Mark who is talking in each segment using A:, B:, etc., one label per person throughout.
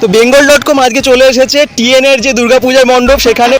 A: তো Bengal dot com আজকে চলে এসেছে টিএন এর যে দুর্গাপূজার মণ্ডপ সেখানে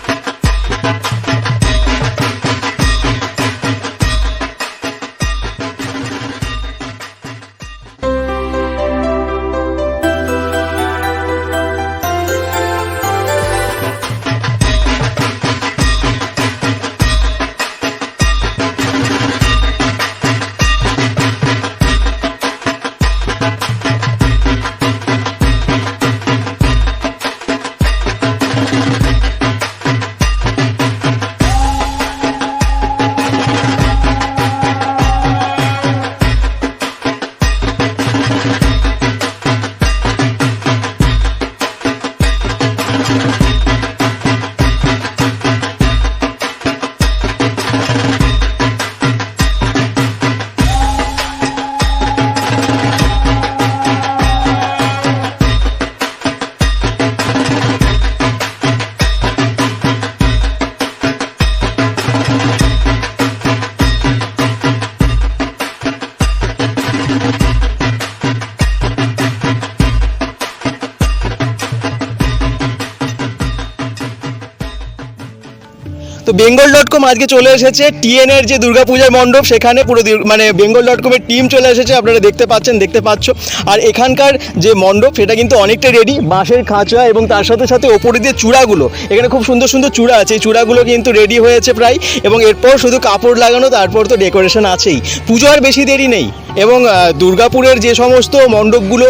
A: তো বেঙ্গল ডট কম আজকে চলে এসেছে। টিএন এর যে দুর্গাপূজার মণ্ডপ, সেখানে পুরো মানে বেঙ্গল ডট কমের টিম চলে এসেছে, আপনারা দেখতে পাচ্ছেন, দেখতে পাচ্ছ। আর এখানকার যে মণ্ডপ, সেটা কিন্তু অনেকটা রেডি বাঁশের খাঁচা এবং তার সাথে সাথে ওপরে দিয়ে চূড়াগুলো। এখানে খুব সুন্দর সুন্দর চূড়া আছে, এই চূড়াগুলো কিন্তু রেডি হয়েছে প্রায়। এবং এরপর শুধু কাপড় লাগানো, তারপর তো ডেকোরেশন আছেই। পুজো আর বেশি দেরি নেই। এবং দুর্গাপুরের যে সমস্ত মণ্ডপগুলো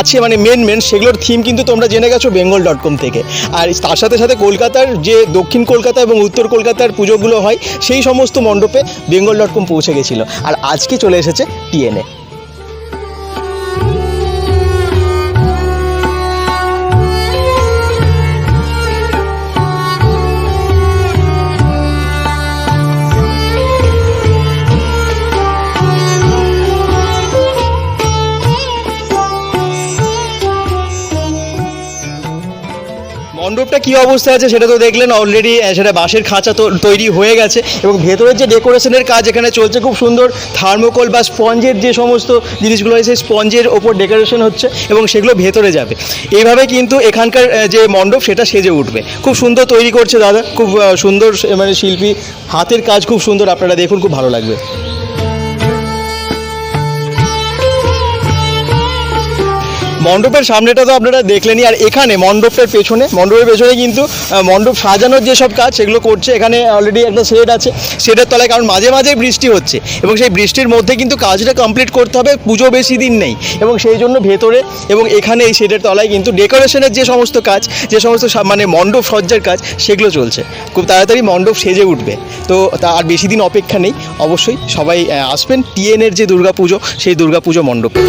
A: আছে মানে মেন মেন সেগুলোর থিম কিন্তু তোমরা জেনে গেছো বেঙ্গল ডট কম থেকে। আর তার সাথে সাথে কলকাতার যে দক্ষিণ কলকাতা এবং উত্তর কলকাতার পুজোগুলো হয়, সেই সমস্ত মণ্ডপে বেঙ্গল ডট কম পৌঁছে গেছিল। আর আজকে চলে এসেছে টিএনএ মণ্ডপটা কি অবস্থায় আছে সেটা তো দেখলেন অলরেডি সেটা বাঁশের খাঁচা তো তৈরি হয়ে গেছে এবং ভেতরের যে ডেকোরেশনের কাজ এখানে চলছে খুব সুন্দর, থার্মোকল বা স্পঞ্জের যে সমস্ত জিনিসগুলো হয় সেই স্পঞ্জের ওপর ডেকোরেশন হচ্ছে এবং সেগুলো ভেতরে যাবে। এইভাবে কিন্তু এখানকার যে মণ্ডপ সেটা সেজে উঠবে। খুব সুন্দর তৈরি করছে দাদা, খুব সুন্দর মানে শিল্পী, হাতের কাজ খুব সুন্দর, আপনারা দেখুন, খুব ভালো লাগবে। মণ্ডপের সামনেটা তো আপনারা দেখলেনই, আর এখানে মণ্ডপের পেছনে মণ্ডপের পেছনে কিন্তু মণ্ডপ সাজানোর যেসব কাজ সেগুলো করছে, এখানে অলরেডি একটা শেড আছে শেডের তলায় কারণ মাঝে মাঝে বৃষ্টি হচ্ছে, এবং সেই বৃষ্টির মধ্যে কিন্তু কাজটা কমপ্লিট করতে হবে, পুজো বেশি দিন নেই, এবং সেই জন্য ভেতরে, এবং এখানে এই শেডের তলায় কিন্তু ডেকোরেশনের যে সমস্ত কাজ, যে সমস্ত মানে মণ্ডপ সজ্জার কাজ, সেগুলো চলছে। খুব তাড়াতাড়ি মণ্ডপ সেজে উঠবে। তো তা আর বেশি দিন অপেক্ষা নেই, অবশ্যই সবাই আসবেন টিএনের যে দুর্গাপুজো, সেই দুর্গাপুজো মণ্ডপে।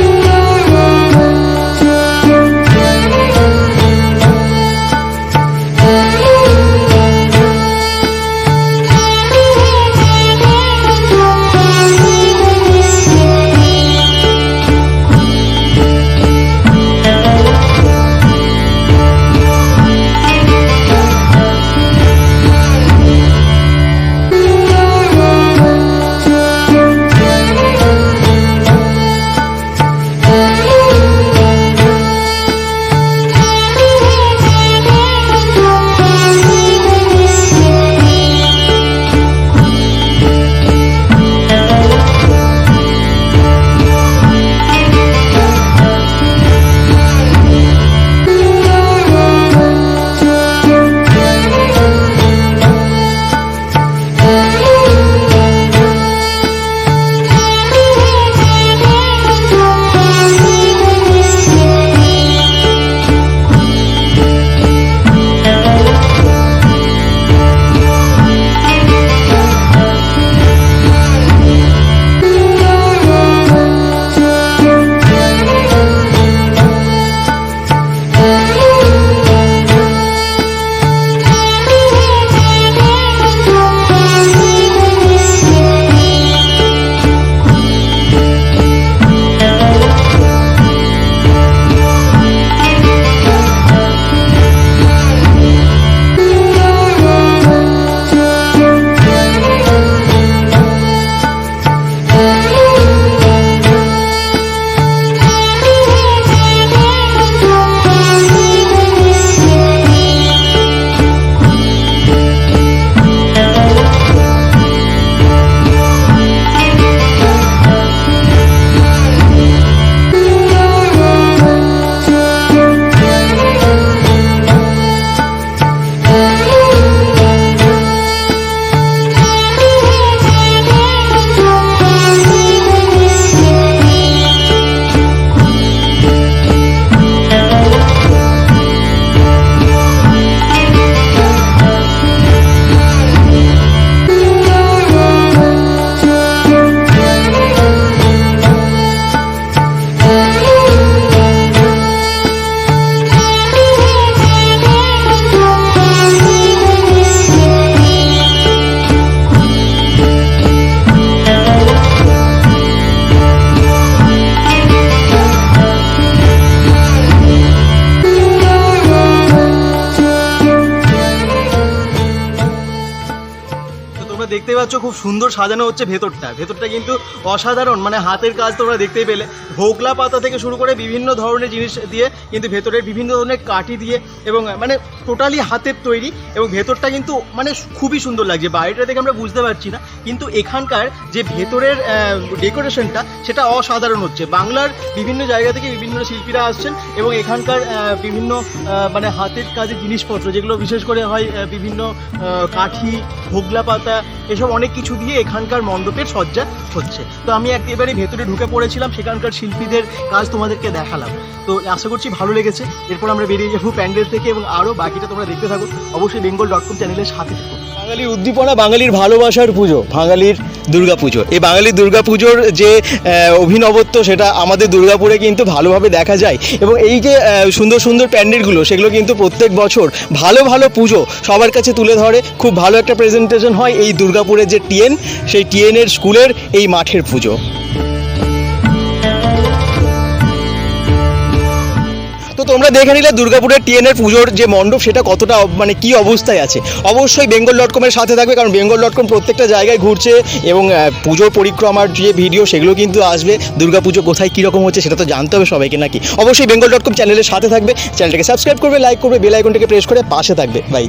A: পাচ্ছ, খুব সুন্দর সাজানো হচ্ছে ভেতরটা। ভেতরটা কিন্তু অসাধারণ মানে হাতের কাজ তোমরা দেখতেই পেলে। ভোগলা পাতা থেকে শুরু করে বিভিন্ন ধরনের জিনিস দিয়ে কিন্তু ভেতরের বিভিন্ন ধরনের কাঠি দিয়ে এবং মানে টোটালি হাতের তৈরি এবং ভেতরটা কিন্তু মানে খুবই সুন্দর লাগছে। বাইরেটা দেখে আমরা বুঝতে পারছি না, কিন্তু এখানকার যে ভেতরের ডেকোরেশনটা সেটা অসাধারণ হচ্ছে। বাংলার বিভিন্ন জায়গা থেকে বিভিন্ন শিল্পীরা আসছেন এবং এখানকার বিভিন্ন মানে হাতের কাজের জিনিসপত্র, যেগুলো বিশেষ করে হয় বিভিন্ন কাঠি, ভোগলা পাতা এসব অনেক কিছু দিয়ে এখানকার মণ্ডপের সজ্জা হচ্ছে। তো আমি একেবারে ভেতরে ঢুকে পড়েছিলাম, সেখানকার শিল্পীদের কাজ তোমাদেরকে দেখালাম। তো আশা করছি ভালো লেগেছে। এরপর আমরা বেরিয়ে যাব প্যান্ডেল থেকে এবং আরও বাকিটা তোমরা দেখতে থাকো। অবশ্যই বেঙ্গল ডট কম চ্যানেলের সাথে থাকো। বাঙালির উদ্দীপনা, বাঙালির ভালোবাসার পুজো, বাঙালির দুর্গাপুজো। এই বাঙালির দুর্গাপুজোর যে অভিনবত্ব, সেটা আমাদের দুর্গাপুরে কিন্তু ভালোভাবে দেখা যায়। এবং এই যে সুন্দর সুন্দর প্যান্ডেলগুলো, সেগুলো কিন্তু প্রত্যেক বছর ভালো ভালো পুজো সবার কাছে তুলে ধরে। খুব ভালো একটা প্রেজেন্টেশন হয় এই দুর্গাপুরের যে টিএন সেই টিএনের স্কুলের এই মাঠের পুজো। তো তোমরা দেখে নিলে দুর্গাপুরের টিএনের পুজোর যে মণ্ডপ, সেটা কতটা মানে কি অবস্থায় আছে? অবশ্যই বেঙ্গল ডট কমের সাথে থাকবে, কারণ বেঙ্গল ডট কম প্রত্যেকটা জায়গায় ঘুরছে এবং পুজোর পরিক্রমার যে ভিডিও, সেগুলো কিন্তু আসবে। দুর্গাপুজো কোথায় কীরকম হচ্ছে, সেটা তো জানতে হবে সবাইকে নাকি? অবশ্যই বেঙ্গল ডট কম চ্যানেলের সাথে থাকবে। চ্যানেলটাকে সাবস্ক্রাইব করবে, লাইক করবে, বেল আইকনটাকে প্রেস করে পাশে থাকবে। বাই।